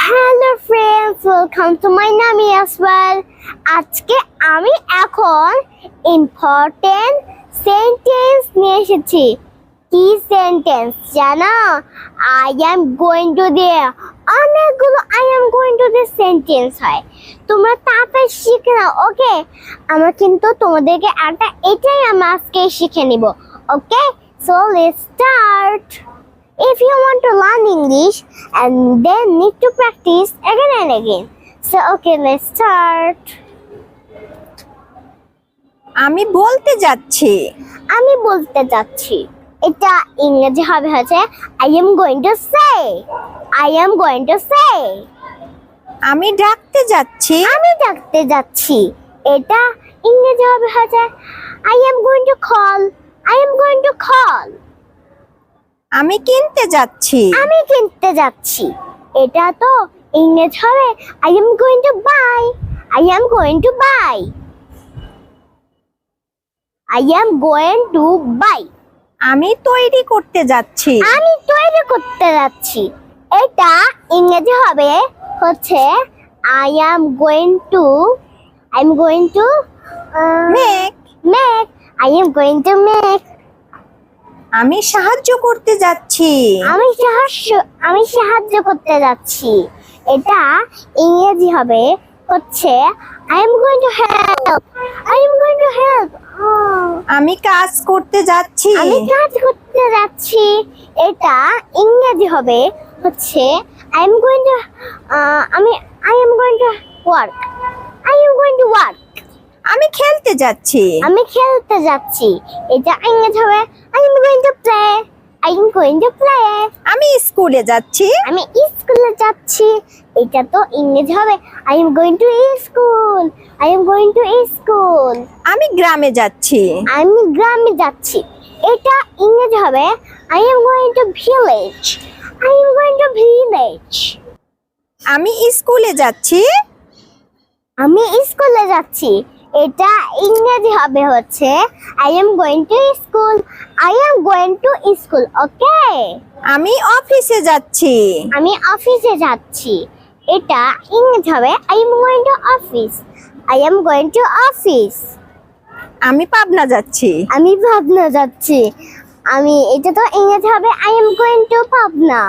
Hello friends welcome to my নামি well. আজকে আমি এখন ইম্পর্টেন্ট সেন্টেন্স নিয়ে এসেছি। কি সেন্টেন্স জানো? I am going to the অনেকগুলো I am going to the sentence হয়। তোমরা তাড়াতাড়ি শিখে নাও ওকে আমরা কিন্তু তোমাদেরকে একটা এটাই আমরা আজকে শিখে নিব okay so let's start if you want to learn English and then need to practice again and again. So okay, let's start. আমি বলতে যাচ্ছি। আমি বলতে যাচ্ছি। এটা ইংরেজি হবে হচ্ছে I am going to say I am going to say আমি ডাকতে যাচ্ছি। আমি ডাকতে যাচ্ছি। এটা ইংরেজি হবে হচ্ছে I am going to call I am going to call আমি কিনতে যাচ্ছি। আমি কিনতে যাচ্ছি। এটা তো ইংরেজ হবে I am going to buy I am going to buy I am going to buy আমি তৈরি করতে যাচ্ছি। আমি তৈরি করতে যাচ্ছি। এটা ইংরেজি হবে হচ্ছে I am going to I am going to make make I am going to make আমি সাহায্য করতে যাচ্ছি। আমি সাহায্য আমি সাহায্য করতে যাচ্ছি। এটা ইংরেজি হবে হচ্ছে I am going to help I am going to help আমি কাজ করতে যাচ্ছি। আমি কাজ করতে যাচ্ছি। এটা ইংরেজি হবে হচ্ছে আই এম গোইং টু আমি I am going to work I am going to work আমি খেলতে যাচ্ছি। আমি খেলতে যাচ্ছি। এটা ইংরেজি হবে I am going to play I am going to play আমি স্কুলে যাচ্ছি। আমি স্কুলে যাচ্ছি। এটা তো ইংরেজি হবে। I am going to school I am going to school আমি গ্রামে যাচ্ছি। আমি গ্রামে যাচ্ছি। এটা ইংরেজি হবে। I am going to village I am going to village আমি স্কুলে যাচ্ছি। আমি স্কুলে যাচ্ছি। এটা ইংরেজি হবে হচ্ছে I am going to school I am going to school okay? আমি অফিসে যাচ্ছি। আমি অফিসে যাচ্ছি। এটা ইংরেজি হবে I am going to office I am going to office আমি পাবনা যাচ্ছি। আমি ভাবনা যাচ্ছি। আমি এটা তো ইংরেজি হবে I am going to Pabna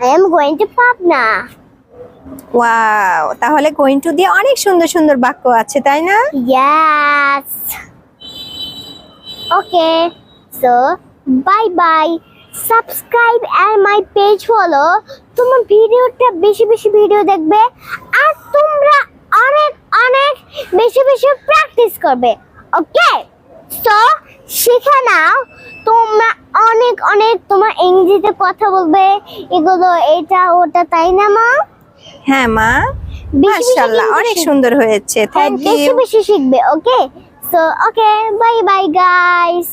I am going to Pabna wow তাহলে গোয়িং টু দিয়ে অনেক সুন্দর সুন্দর বাক্য আছে, তাই না. Okay. So bye bye. Subscribe and my page follow. তোমার ভিডিওটা বেশি বেশি ভিডিও দেখবে আর তোমরা অনেক অনেক বেশি বেশি প্র্যাকটিস করবে ওকে সো শিখে নাও তোমরা অনেক অনেক তোমার ইংরেজিতে কথা বলবে এগুলো এটা, ওটা, তাই না, মা হ্যাঁ মা। মাশাআল্লাহ অনেক সুন্দর হয়েছে। থ্যাঙ্ক ইউ বেশি বেশি শিখবে okay so okay bye bye guys